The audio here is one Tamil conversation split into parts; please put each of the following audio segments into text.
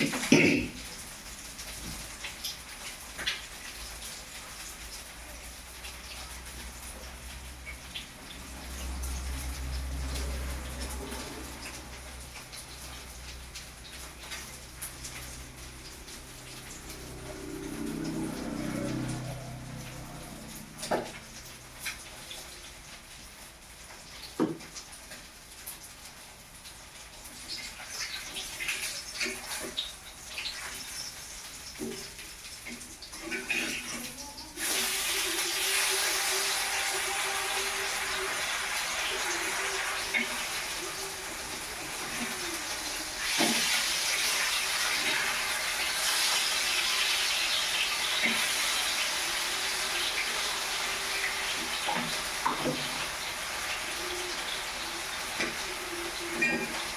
いい!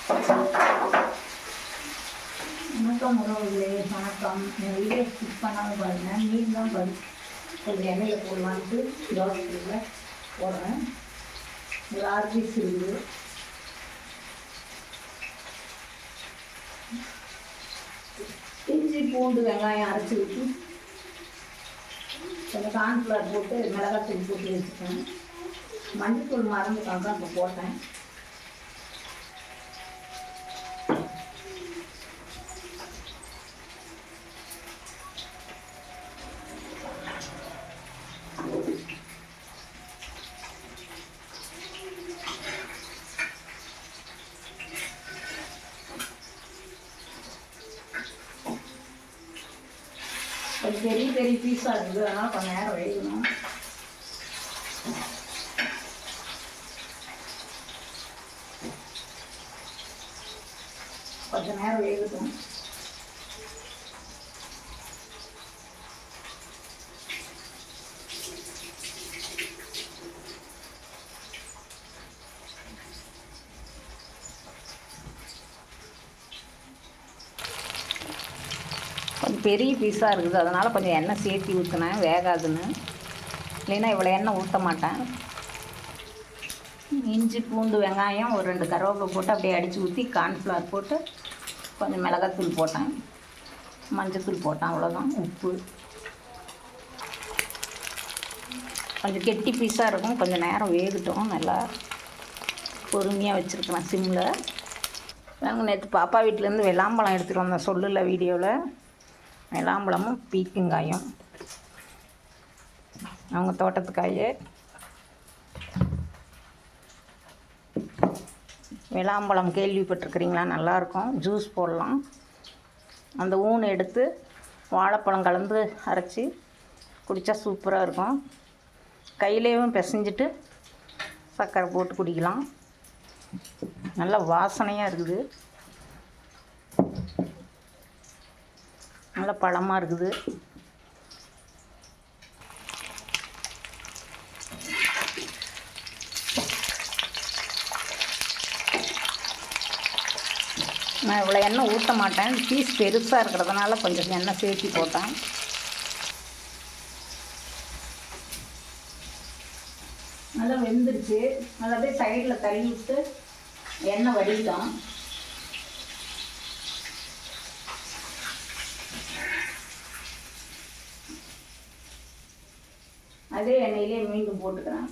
வணக்கம் உறவுகளே வணக்கம். என் வீடியோ ஸ்கிப் பண்ணாமல் பாருங்கள் மீன் தான் பரு கொஞ்சம் எண்ணெயில் போடலான்ட்டு தோசையில் போடுறேன். ஒரு ஆறு பீஸ் இருக்குது. இஞ்சி பூண்டு வெங்காயம் அரைச்சி விட்டு கொஞ்சம் கார்ன்ஃப்ளவர் போட்டு மிளகாத்தூள் போட்டு வச்சுட்டேன் மஞ்சள் மறந்துட்டாங்க தான் இப்போ போட்டேன். கொஞ்சம் பெரிய பீஸாக இருக்குது அதனால் கொஞ்சம் நேரம் வேகணும். கொஞ்சம் நேரம் வேகட்டும். கொஞ்சம் பெரிய பீஸாக இருக்குது. அதனால் கொஞ்சம் எண்ணெய் சேர்த்தி ஊற்றினேன் வேகாதுன்னு. இல்லைன்னா இவ்வளோ எண்ணெய் ஊற்ற மாட்டேன். இஞ்சி பூண்டு வெங்காயம் ஒரு ரெண்டு கருவேப்பிலை போட்டு அப்படியே அடித்து ஊற்றி கார்ன்ஃப்ளவர் போட்டு கொஞ்சம் மிளகாத்தூள் போட்டேன். மஞ்சத்தூள் போட்டேன். அவ்வளோதான் உப்பு. கொஞ்சம் கெட்டி பீஸாக இருக்கும். கொஞ்சம் நேரம் வேகட்டும். நல்லா பொறுமையாக வச்சுருக்கிறேன் சிம்மில் நாங்கள் நேற்று பாப்பா வீட்டிலேருந்து வெள்ளாம்பழம் எடுத்துகிட்டு வந்தேன் சொல்லலை வீடியோவில் வெள்ளாம்பழமும் பீக்கங்காயும் அவங்க தோட்டத்துக்காயே விளாம்பழம் கேள்விப்பட்டிருக்கிறீங்களா? நல்லாயிருக்கும். ஜூஸ் போடலாம். அந்த ஊன் எடுத்து வாழைப்பழம் கலந்து அரைச்சி குடித்தா சூப்பராக இருக்கும். கையிலேயும் பிசைஞ்சிட்டு சர்க்கரை போட்டு குடிக்கலாம். நல்ல வாசனையாக இருக்குது. நல்ல பழமாக இருக்குது. நான் இவ்வளோ எண்ணெய் ஊற்ற மாட்டேன். பீஸ் பெருசாக இருக்கிறதுனால கொஞ்சம் எண்ணெய் சேர்த்தி போட்டேன். நல்லா வெந்துருச்சு. நல்லா அப்படியே சைடில் தள்ளி விட்டு எண்ணெய் வடிக்கலாம் அதே எண்ணெயிலே மீண்டும் போட்டுக்கிறேன்.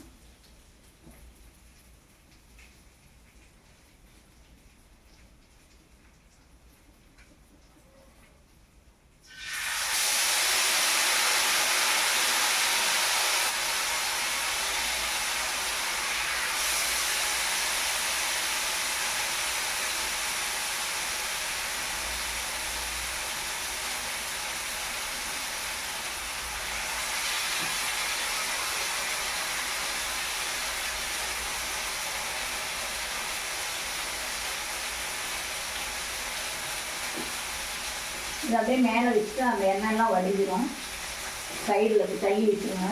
இது அப்படியே மேலே வச்சுட்டு அந்த எண்ணெய்லாம் வடிஞ்சிடும் சைடில் தள்ளி வச்சுருங்க.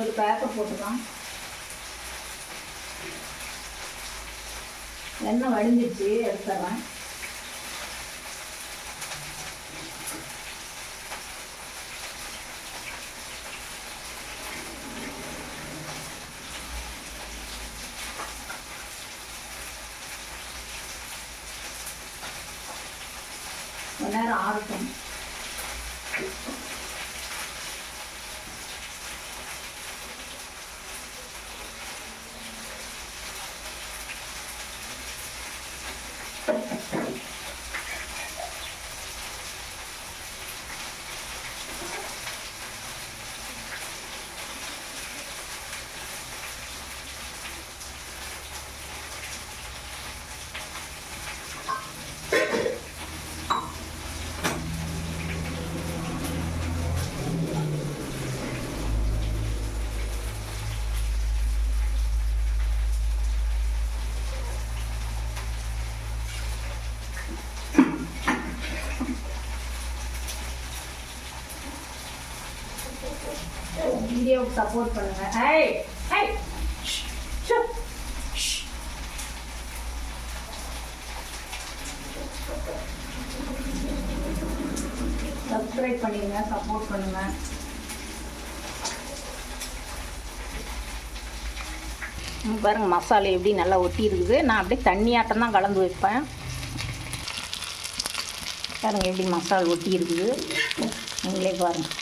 ஒரு பேப்பர் போட்டுக்கலாம் எண்ணெய் வடிஞ்சிச்சு எடுத்துறேன். கொஞ்ச நேரம் ஆறட்டும். வீடியோவுக்கு சப்போர்ட் பண்ணுங்க ஏய் ஏய் சப்ஸ்கிரைப் பண்ணிடுங்க சப்போர்ட் பண்ணுங்க. பாருங்க மசாலா எப்படி நல்லா ஒட்டி இருக்குது. நான் அப்படியே தண்ணியாட்டம் தான் கலந்து வைப்பேன். பாருங்க எப்படி மசாலா ஒட்டி இருக்குது. நீங்களே பாருங்கள்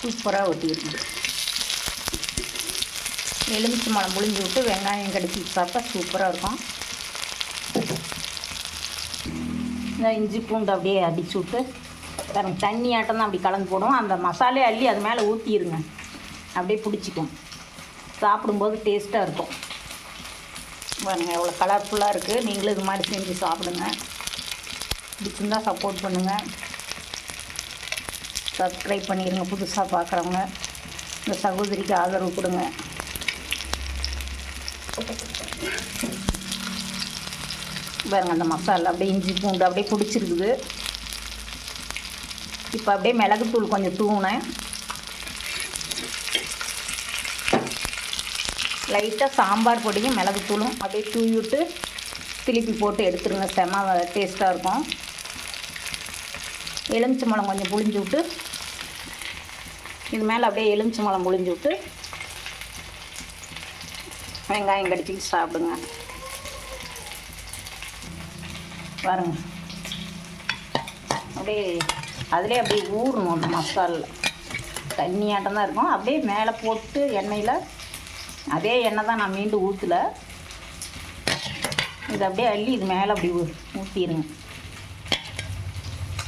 சூப்பராக ஒட்டி இருக்குது எலுமிச்சை மலம் புளிஞ்சு விட்டு வெங்காயம் கடிச்சு சாப்பிட்டா சூப்பராக இருக்கும். இந்த இஞ்சி பூண்டு அப்படியே அடிச்சு விட்டு பாருங்க தண்ணி ஆட்டம் தான் அப்படி கலந்து போடும் அந்த மசாலே அள்ளி அது மேலே ஊற்றிடுங்க அப்படியே பிடிச்சிக்கும். சாப்பிடும்போது டேஸ்ட்டாக இருக்கும். பாருங்கள் எவ்வளோ கலர்ஃபுல்லாக இருக்குது நீங்களும் இது மாதிரி செஞ்சு சாப்பிடுங்க. பிடிச்சிருந்தால் சப்போர்ட் பண்ணுங்கள் சப்ஸ்கிரைப் பண்ணிடுங்க புதுசாக பார்க்குறவங்க இந்த சகோதரிக்கு ஆதரவு கொடுங்க. பாருங்கள் அந்த மசாலா அப்படியே இஞ்சி பூண்டு அப்படியே பிடிச்சிருக்குது. இப்போ அப்படியே மிளகுத்தூள் கொஞ்சம் தூணேன் லைட்டாக சாம்பார் பொடியும் மிளகுத்தூளும் அப்படியே தூவி விட்டு திருப்பி போட்டு எடுத்துருங்க. செம டேஸ்ட்டாக இருக்கும். எலுமிச்சை மலம் கொஞ்சம் புளிஞ்சு விட்டு இது மேலே அப்படியே எலுமிச்சை மலம் புளிஞ்சு விட்டு வெங்காயம் கடிச்சிக்கிட்டு சாப்பிடுங்க. பாருங்க. அப்படியே அதிலே அப்படியே ஊறணும் அந்த மசாலில் தண்ணியாட்டம் தான் இருக்கும். அப்படியே மேலே போட்டு எண்ணெயில் அதே எண்ணெய் தான் நான் மீண்டும் ஊற்றல இது அப்படியே அள்ளி இது மேலே அப்படி ஊ- ஊற்றிடுங்க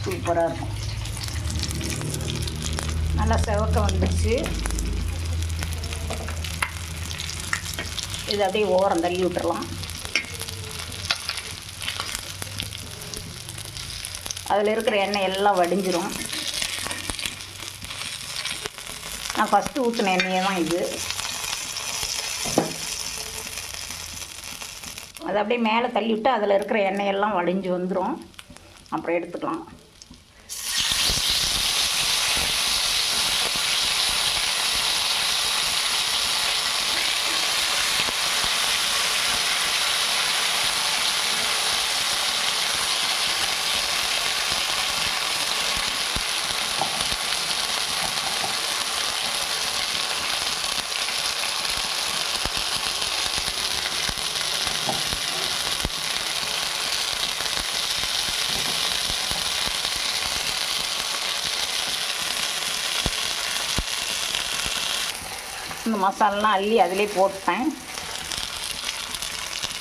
சூப்பராக இருக்கும். நல்லா செவக்க வந்துச்சு இது அப்படியே ஓரம் தள்ளி விட்டுறலாம். அதில் இருக்கிற எண்ணெய் எல்லாம் வடிஞ்சிரும். நான் ஃபஸ்ட்டு ஊற்றின எண்ணெயே தான் இது. அது அப்படியே மேலே தள்ளி விட்டு அதில் இருக்கிற எண்ணெயெல்லாம் வடிஞ்சு வந்துடும் அப்புறம் எடுத்துக்கலாம். இந்த மசாலாலாம் அள்ளி அதிலே போட்டேன்.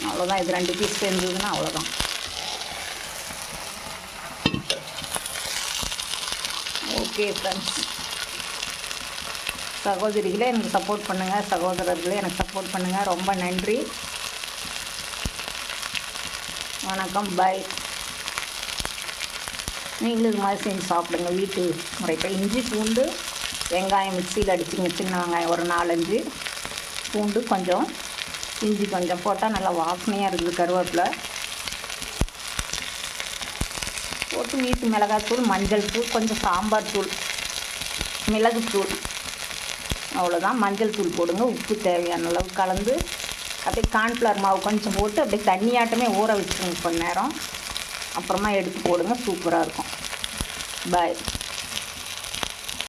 அவ்வளோதான் இது ரெண்டு பீஸ் செஞ்சதுன்னா அவ்வளோதான் ஓகே ஃப்ரெண்ட்ஸ் சகோதரிகளே எனக்கு சப்போர்ட் பண்ணுங்கள் சகோதரர்களே எனக்கு சப்போர்ட் பண்ணுங்கள் ரொம்ப நன்றி. வணக்கம். பாய் நீங்களும் இது மாதிரி செஞ்சு சாப்பிடுங்க. வீட்டு முறைப்பை இஞ்சி பூண்டு வெங்காயம் மிக்சியில் அடிச்சுங்க சின்ன வெங்காயம் ஒரு நாலஞ்சு பூண்டு கொஞ்சம் இஞ்சி கொஞ்சம் போட்டால் நல்லா வாசனையாக இருக்குது கருவேப்பில். போட்டு வீட்டு மிளகாத்தூள் மஞ்சள் தூள் கொஞ்சம் சாம்பார் தூள் மிளகுத்தூள் அவ்வளோதான் மஞ்சள் தூள் போடுங்க. உப்பு தேவையான அளவு கலந்து அப்படியே கார்ன்ஃப்ளவர் மாவு கொஞ்சம் போட்டு அப்படியே தண்ணியாட்டமே ஊற வச்சுருங்க கொஞ்ச நேரம். அப்புறமா எடுத்து போடுங்க. சூப்பராக இருக்கும். பாய்